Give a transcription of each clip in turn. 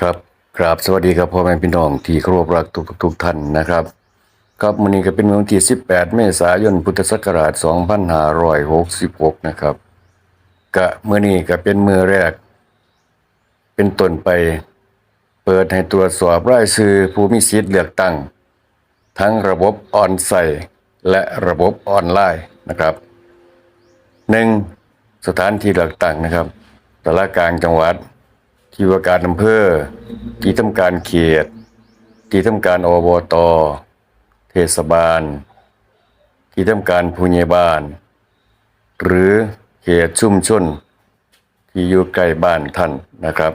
ครับกราบสวัสดีครับพ่อแม่พี่น้องที่เคารพรักทุกทุกท่านนะครับ ครับมื้อนี้ก็เป็นวันที่ 18 เมษายนพุทธศักราช 2566 นะครับกะเมื้อนี้ก็เป็นมือแรก เป็นต้นไป เปิดให้ตรวจสอบรายชื่อผู้มีสิทธิ์เลือกตั้ง ทั้งระบบออนไซต์และระบบออนไลน์นะครับหนึ่งสถานที่เลือกตั้งนะครับแต่ละกลางจังหวัด ที่ว่าการอำเภอ ที่ทำการเขต ที่ทำการอบต เทศบาล ที่ทำการผู้ใหญ่บ้าน หรือเขตชุมชนที่อยู่ใกล้บ้านท่านนะครับ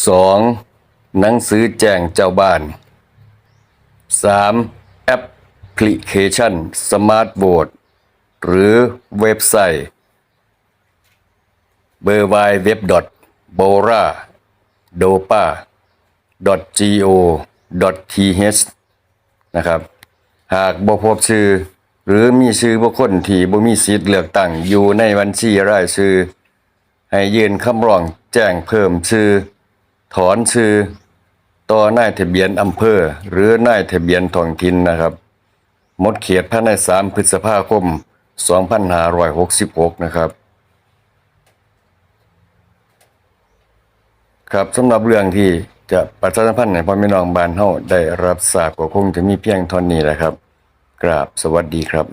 2. หนังสือแจ้งเจ้าบ้าน 3. แอปพลิเคชันสมาร์ทโบดหรือเว็บไซต์ b e r w w w b o r a d o p a go th นะครับ หากบ่พบชื่อ หรือมีชื่อบุคคลที่บ่มีสิทธิ์เลือกตั้งอยู่ในบัญชีรายชื่อ ให้ยื่นคำร้องแจ้งเพิ่มชื่อ ถอนชื่อ ต่อนายทะเบียนอำเภอ หรือนายทะเบียนท้องถิ่นนะครับหมดเขตภายใน3พฤษภาคม 2566 นะครับ ครับสำหรับเรื่องที่จะประชาสัมพันธ์ให้พ่อแม่น้องบ้านเฮาได้รับทราบก็คงจะมีเพียงเท่านี้แหละครับ กราบสวัสดีครับ